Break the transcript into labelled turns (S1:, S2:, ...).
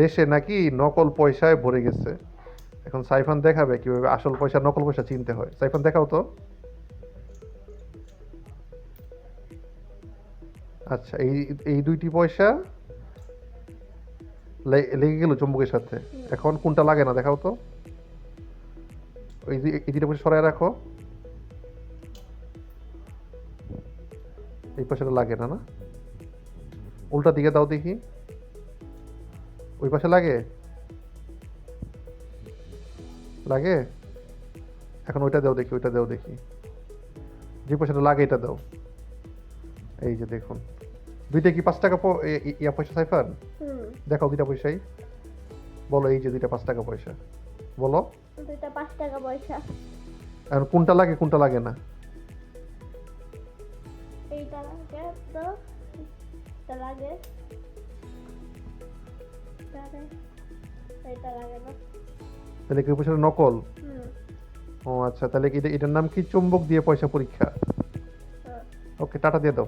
S1: দেশে নাকি নকল পয়সায় ভরে গেছে। এখন সাইফান দেখাবে কীভাবে আসল পয়সা নকল পয়সা চিনতে হয়। সাইফান দেখাও তো। আচ্ছা এই এই দুইটি পয়সা লেগে গেল চুম্বকের সাথে। এখন কোনটা লাগে না দেখাও তো। এই দুইটা পয়সা সরাই রাখো। এই পয়সাটা লাগে না না? উল্টা দিকে দাও দেখি। ওই পাশে লাগে? লাগে? এখন ওইটা দাও দেখি ওইটা দাও দেখি। যে পয়সাটা লাগে এটা দাও। এই যে দেখুন। দুইটা কি পাঁচ টাকা ইয়া পয়সা
S2: সাইফার?
S1: দেখাও দুইটা পয়সাই। বলো এই যে দুইটা পাঁচ টাকা পয়সা। বলো।
S2: দুইটা পাঁচ টাকা পয়সা।
S1: এখন কোনটা লাগে কোনটা লাগে না?
S2: এইটা লাগে তো এটা লাগে। তাহলে
S1: কি পয়সাটা নকল? ও আচ্ছা তাহলে কি এটার নাম কি? চুম্বক দিয়ে পয়সা পরীক্ষা?
S2: হ্যাঁ।
S1: ওকে টাটা দিয়ে দাও।